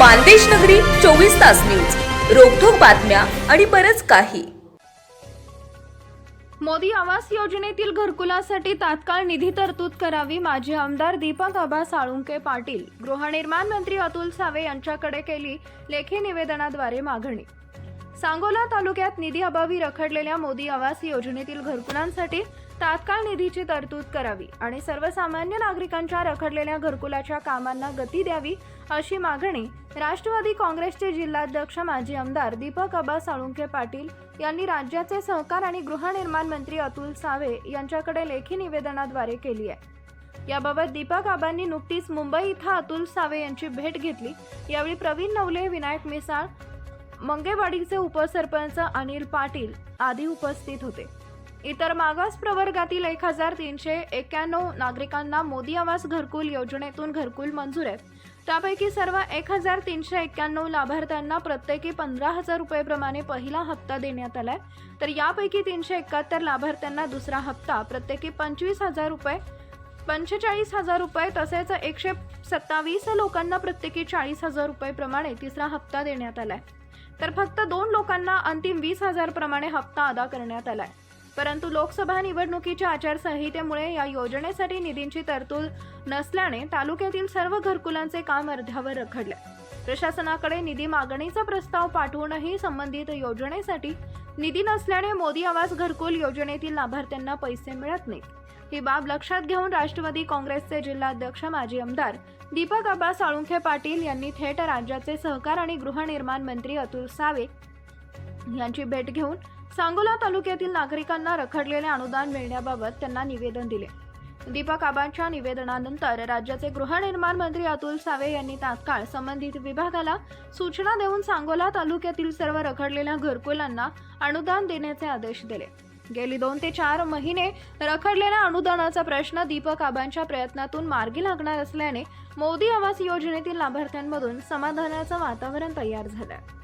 मानदेश नगरी चोवीस तास न्यूज. रोखोक बातम्या आणि बरंच काही. मोदी आवास योजनेतील घरकुलासाठी तात्काळ निधी तरतूद करावी माजी आमदार दीपक आबा साळुंके पाटील गृहनिर्माण मंत्री अतुल सावे यांच्याकडे केली लेखी निवेदनाद्वारे मागणी. सांगोला तालुक्यात निधी अभावी रखडलेल्या मोदी आवास योजनेतील घरकुलांसाठी तात्काळ निधीची तरतूद करावी आणि सर्वसामान्य नागरिकांच्या रखडलेल्या घरकुलाच्या कामांना गती द्यावी अशी मागणी राष्ट्रवादी काँग्रेसचे जिल्हाध्यक्ष माजी आमदार दीपक आबा साळुंके पाटील यांनी राज्याचे सहकार आणि गृहनिर्माण मंत्री अतुल सावे यांच्याकडे लेखी निवेदनाद्वारे केली आहे. याबाबत दीपक आबांनी नुकतीच मुंबई इथं अतुल सावे यांची भेट घेतली. यावेळी प्रवीण नवले विनायक मिसाळ मंगेवाडीचे उपसरपंच अनिल पाटील आदी उपस्थित होते. इतर मागास प्रवर्गातील एक हजार तीनशे एक्क्याण्णव नागरिकांना मोदी आवास घरकुल योजनेतून घरकुल मंजूर आहेत. त्यापैकी सर्व एक हजार तीनशे एक्क्याण्णव लाभार्थ्यांना प्रत्येकी पंधरा हजार रुपयेप्रमाणे पहिला हप्ता देण्यात आलाय. तर यापैकी तीनशे एकाहत्तर लाभार्थ्यांना दुसरा हप्ता प्रत्येकी पंचवीस हजार रुपये पंचेचाळीस हजार रुपये तसेच एकशे सत्तावीस लोकांना प्रत्येकी चाळीस हजार रुपये तिसरा हप्ता देण्यात आलाय. तर फक्त दोन लोकांना अंतिम वीस हजार प्रमाणे हप्ता अदा करण्यात आलाय. परंतु लोकसभा निवडणुकीच्या आचारसंहितेमुळे या योजनेसाठी निधींची तरतूद नसल्याने तालुक्यातील सर्व घरकुलांचे काम अर्ध्यावर रखडले प्रशासनाकडे निधी मागणीचा प्रस्ताव पाठवूनही संबंधित योजनेसाठी निधी नसल्याने मोदी आवास घरकुल योजनेतील लाभार्थ्यांना पैसे मिळत नाहीत. ही बाब लक्षात घेऊन राष्ट्रवादी काँग्रेसचे जिल्हाध्यक्ष माजी आमदार दीपक आबा साळुंखे पाटील यांनी थेट राज्याचे सहकार आणि गृहनिर्माण मंत्री अतुल सावे यांची भेट घेऊन सांगोला तालुक्यातील नागरिकांना रखडलेले अनुदान मिळण्याबाबत त्यांना निवेदन दिले. दीपक आबांच्या निवेदनानंतर राज्याचे गृहनिर्माण मंत्री अतुल सावे यांनी तात्काळ संबंधित विभागाला सूचना देऊन सांगोला तालुक्यातील सर्व रखडलेल्या घरकुलांना अनुदान देण्याचे आदेश दिले. गेली दोन ते चार महिने रखडलेल्या अनुदानाचा प्रश्न दीपक आबांच्या प्रयत्नातून मार्गी लागणार असल्याने मोदी आवास योजनेतील लाभार्थ्यांमधून समाधानाचं वातावरण तयार झालं.